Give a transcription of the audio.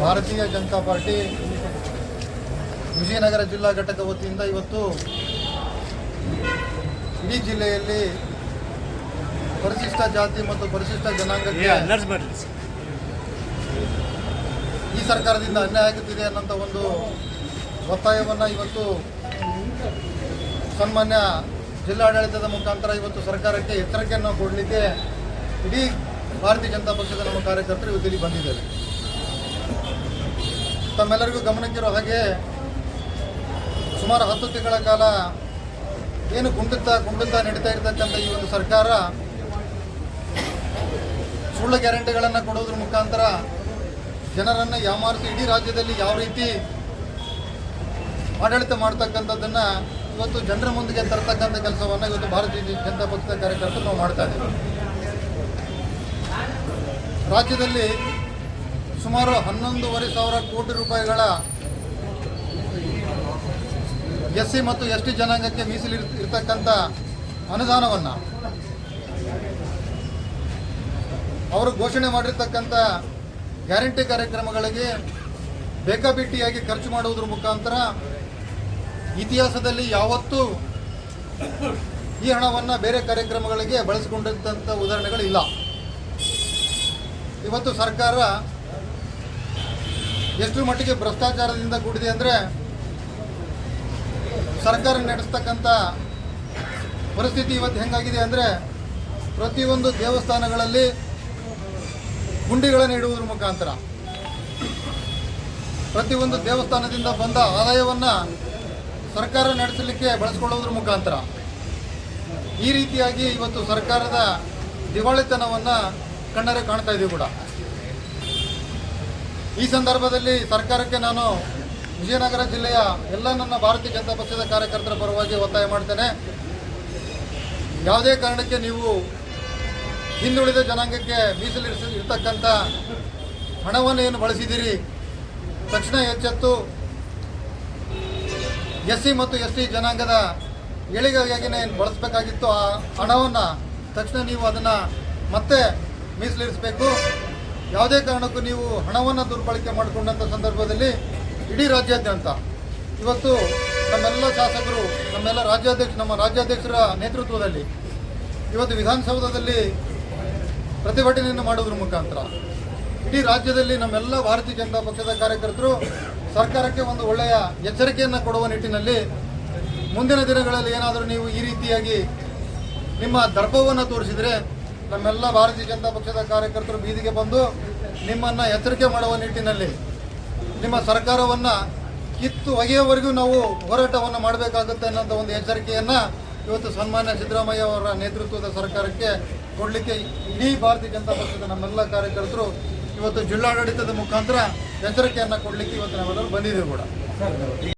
ಭಾರತೀಯ ಜನತಾ ಪಾರ್ಟಿ ವಿಜಯನಗರ ಜಿಲ್ಲಾ ಘಟಕ ವತಿಯಿಂದ ಇವತ್ತು ಇಡೀ ಜಿಲ್ಲೆಯಲ್ಲಿ ಪರಿಶಿಷ್ಟ ಜಾತಿ ಮತ್ತು ಪರಿಶಿಷ್ಟ ಜನಾಂಗಕ್ಕೆ ಈ ಸರ್ಕಾರದಿಂದ ಅನ್ಯಾಯ ಆಗುತ್ತಿದೆ ಅನ್ನೋಂಥ ಒಂದು ಒತ್ತಾಯವನ್ನು ಇವತ್ತು ಸನ್ಮಾನ್ಯ ಜಿಲ್ಲಾಡಳಿತದ ಮುಖಾಂತರ ಇವತ್ತು ಸರ್ಕಾರಕ್ಕೆ ಎಚ್ಚರಿಕೆಯನ್ನು ಕೊಡಲಿಕ್ಕೆ ಇಡೀ ಭಾರತೀಯ ಜನತಾ ಪಕ್ಷದ ನಮ್ಮ ಕಾರ್ಯಕರ್ತರು ಇವತ್ತು ಇಲ್ಲಿ ಬಂದಿದ್ದಾರೆ. ತಮ್ಮೆಲ್ಲರಿಗೂ ಗಮನಕ್ಕಿರೋ ಹಾಗೆ ಸುಮಾರು ಹತ್ತು ತಿಂಗಳ ಕಾಲ ಏನು ಗುಂಡುತ್ತಾ ಗುಂಡುತ್ತಾ ನಡೀತಾ ಇರ್ತಕ್ಕಂಥ ಈ ಒಂದು ಸರ್ಕಾರ ಸುಳ್ಳು ಗ್ಯಾರಂಟಿಗಳನ್ನು ಕೊಡೋದ್ರ ಮುಖಾಂತರ ಜನರನ್ನು ಯಾಮಾರಿಸಿ ಇಡೀ ರಾಜ್ಯದಲ್ಲಿ ಯಾವ ರೀತಿ ಆಡಳಿತ ಮಾಡ್ತಕ್ಕಂಥದ್ದನ್ನು ಇವತ್ತು ಜನರ ಮುಂದಿಗೆ ತರತಕ್ಕಂಥ ಕೆಲಸವನ್ನು ಇವತ್ತು ಭಾರತೀಯ ಜನತಾ ಪಕ್ಷದ ಕಾರ್ಯಕರ್ತರು ನಾವು ಮಾಡ್ತಾ ಇದ್ದೀವಿ. ರಾಜ್ಯದಲ್ಲಿ ಸುಮಾರು ಹನ್ನೊಂದೂವರೆ ಸಾವಿರ ಕೋಟಿ ರೂಪಾಯಿಗಳ ಎಸ್ ಸಿ ಮತ್ತು ಎಸ್ ಟಿ ಜನಾಂಗಕ್ಕೆ ಮೀಸಲಿರ್ ಇರ್ತಕ್ಕಂಥ ಅನುದಾನವನ್ನು ಅವರು ಘೋಷಣೆ ಮಾಡಿರ್ತಕ್ಕಂಥ ಗ್ಯಾರಂಟಿ ಕಾರ್ಯಕ್ರಮಗಳಿಗೆ ಬೇಕಾಬಿಟ್ಟಿಯಾಗಿ ಖರ್ಚು ಮಾಡುವುದರ ಮುಖಾಂತರ ಇತಿಹಾಸದಲ್ಲಿ ಯಾವತ್ತೂ ಈ ಹಣವನ್ನು ಬೇರೆ ಕಾರ್ಯಕ್ರಮಗಳಿಗೆ ಬಳಸಿಕೊಂಡಿದ್ದಂಥ ಉದಾಹರಣೆಗಳು ಇಲ್ಲ ಇವತ್ತು ಸರ್ಕಾರ ಎಷ್ಟು ಮಟ್ಟಿಗೆ ಭ್ರಷ್ಟಾಚಾರದಿಂದ ಕೂಡಿದೆ ಅಂದರೆ ಸರ್ಕಾರ ನಡೆಸ್ತಕ್ಕಂಥ ಪರಿಸ್ಥಿತಿ ಇವತ್ತು ಹೆಂಗಾಗಿದೆ ಅಂದರೆ ಪ್ರತಿಯೊಂದು ದೇವಸ್ಥಾನಗಳಲ್ಲಿ ಗುಂಡಿಗಳನ್ನು ಇಡುವುದರ ಮುಖಾಂತರ. ಪ್ರತಿಯೊಂದು ದೇವಸ್ಥಾನದಿಂದ ಬಂದ ಆದಾಯವನ್ನು ಸರ್ಕಾರ ನಡೆಸಲಿಕ್ಕೆ ಬಳಸ್ಕೊಳ್ಳೋದ್ರ ಮುಖಾಂತರ. ಈ ರೀತಿಯಾಗಿ ಇವತ್ತು ಸರ್ಕಾರದ ದಿವಾಳಿತನವನ್ನು ಕಣ್ಣರೆ ಕಾಣ್ತಾ ಇದ್ದೀವಿ ಕೂಡ. ಈ ಸಂದರ್ಭದಲ್ಲಿ ಸರ್ಕಾರಕ್ಕೆ ನಾನು ವಿಜಯನಗರ ಜಿಲ್ಲೆಯ ಎಲ್ಲ ನನ್ನ ಭಾರತೀಯ ಜನತಾ ಪಕ್ಷದ ಕಾರ್ಯಕರ್ತರ ಪರವಾಗಿ ಒತ್ತಾಯ ಮಾಡ್ತೇನೆ. ಯಾವುದೇ ಕಾರಣಕ್ಕೆ ನೀವು ಹಿಂದುಳಿದ ಜನಾಂಗಕ್ಕೆ ಮೀಸಲಿರಿಸ ಇರ್ತಕ್ಕಂಥ ಹಣವನ್ನು ಏನು ಬಳಸಿದ್ದೀರಿ? ತಕ್ಷಣ ಎಚ್ಚೆತ್ತು. ಎಸ್ ಸಿ ಮತ್ತು ಎಸ್ ಟಿ ಜನಾಂಗದ ಏಳಿಗೆಗಾಗಿನೇ ಏನು ಬಳಸಬೇಕಾಗಿತ್ತು ಆ ಹಣವನ್ನು ತಕ್ಷಣ ನೀವು ಅದನ್ನು ಮತ್ತೆ ಮೀಸಲಿರಿಸಬೇಕು. ಯಾವುದೇ ಕಾರಣಕ್ಕೂ ನೀವು ಹಣವನ್ನು ದುರ್ಬಳಕೆ ಮಾಡಿಕೊಂಡಂಥ ಸಂದರ್ಭದಲ್ಲಿ ಇಡೀ ರಾಜ್ಯಾದ್ಯಂತ ಇವತ್ತು ನಮ್ಮೆಲ್ಲ ಶಾಸಕರು, ನಮ್ಮೆಲ್ಲ ರಾಜ್ಯಾಧ್ಯಕ್ಷ, ನಮ್ಮ ರಾಜ್ಯಾಧ್ಯಕ್ಷರ ನೇತೃತ್ವದಲ್ಲಿ ಇವತ್ತು ವಿಧಾನಸೌಧದಲ್ಲಿ ಪ್ರತಿಭಟನೆಯನ್ನು ಮಾಡೋದ್ರ ಮುಖಾಂತರ ಇಡೀ ರಾಜ್ಯದಲ್ಲಿ ನಮ್ಮೆಲ್ಲ ಭಾರತೀಯ ಜನತಾ ಪಕ್ಷದ ಕಾರ್ಯಕರ್ತರು ಸರ್ಕಾರಕ್ಕೆ ಒಂದು ಒಳ್ಳೆಯ ಎಚ್ಚರಿಕೆಯನ್ನು ಕೊಡುವ ನಿಟ್ಟಿನಲ್ಲಿ ಮುಂದಿನ ದಿನಗಳಲ್ಲಿ ಏನಾದರೂ ನೀವು ಈ ರೀತಿಯಾಗಿ ನಿಮ್ಮ ದರ್ಪವನ್ನು ತೋರಿಸಿದರೆ ನಮ್ಮೆಲ್ಲ ಭಾರತೀಯ ಜನತಾ ಪಕ್ಷದ ಕಾರ್ಯಕರ್ತರು ಬೀದಿಗೆ ಬಂದು ನಿಮ್ಮನ್ನು ಎಚ್ಚರಿಕೆ ಮಾಡುವ ನಿಟ್ಟಿನಲ್ಲಿ ನಿಮ್ಮ ಸರ್ಕಾರವನ್ನು ಕಿತ್ತು ಒಗೆಯವರೆಗೂ ನಾವು ಹೋರಾಟವನ್ನು ಮಾಡಬೇಕಾಗುತ್ತೆ ಅನ್ನೋಂಥ ಒಂದು ಎಚ್ಚರಿಕೆಯನ್ನು ಇವತ್ತು ಸನ್ಮಾನ್ಯ ಸಿದ್ದರಾಮಯ್ಯ ಅವರ ನೇತೃತ್ವದ ಸರ್ಕಾರಕ್ಕೆ ಕೊಡಲಿಕ್ಕೆ ಇಡೀ ಭಾರತೀಯ ಜನತಾ ಪಕ್ಷದ ನಮ್ಮೆಲ್ಲ ಕಾರ್ಯಕರ್ತರು ಇವತ್ತು ಜಿಲ್ಲಾಡಳಿತದ ಮುಖಾಂತರ ಎಚ್ಚರಿಕೆಯನ್ನು ಕೊಡಲಿಕ್ಕೆ ಇವತ್ತು ನಾವೆಲ್ಲರೂ ಬಂದಿದ್ದೀವಿ ಕೂಡ.